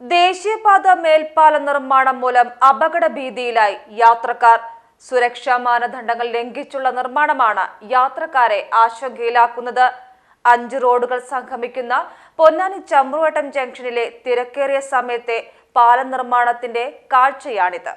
ദേശീയപാത മേൽപ്പാല നിർമ്മാണം മൂലം അപകട ഭീതിയിലായി യാത്രക്കാർ. സുരക്ഷാ മാനദണ്ഡങ്ങൾ ലംഘിച്ചുള്ള നിർമ്മാണമാണ് യാത്രക്കാരെ ആശങ്കയിലാക്കുന്നത്. അഞ്ച് റോഡുകൾ സംഗമിക്കുന്ന പൊന്നാനി ചമ്രുവട്ടം ജംഗ്ഷനിലെ തിരക്കേറിയ സമയത്തെ പാല നിർമ്മാണത്തിന്റെ കാഴ്ചയാണിത്.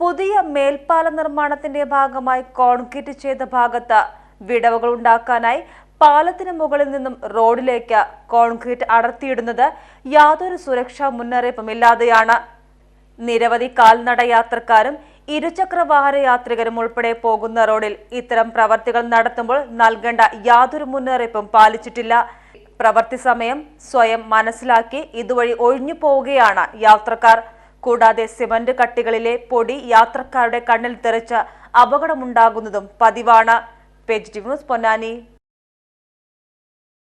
പുതിയ മേൽപ്പാല നിർമ്മാണത്തിന്റെ ഭാഗമായി കോൺക്രീറ്റ് ചെയ്ത ഭാഗത്ത് വിടവുകൾ ഉണ്ടാക്കാനായി പാലത്തിന് മുകളിൽ നിന്നും റോഡിലേക്ക് കോൺക്രീറ്റ് അടർത്തിയിടുന്നത് യാതൊരു സുരക്ഷാ മുന്നറിയിപ്പും ഇല്ലാതെയാണ് നിരവധി കാൽനട യാത്രക്കാരും ഇരുചക്ര വാഹന യാത്രികരും ഉൾപ്പെടെ പോകുന്ന റോഡിൽ ഇത്തരം പ്രവർത്തികൾ നടത്തുമ്പോൾ നൽകേണ്ട യാതൊരു മുന്നറിയിപ്പും പാലിച്ചിട്ടില്ല. പ്രവർത്തി സമയം സ്വയം മനസ്സിലാക്കി ഇതുവഴി ഒഴിഞ്ഞു പോവുകയാണ് യാത്രക്കാർ. കൂടാതെ സിമന്റ് കട്ടികളിലെ പൊടി യാത്രക്കാരുടെ കണ്ണിൽ തെറിച്ച് അപകടമുണ്ടാകുന്നതും പതിവാണ്. Page news Ponnani.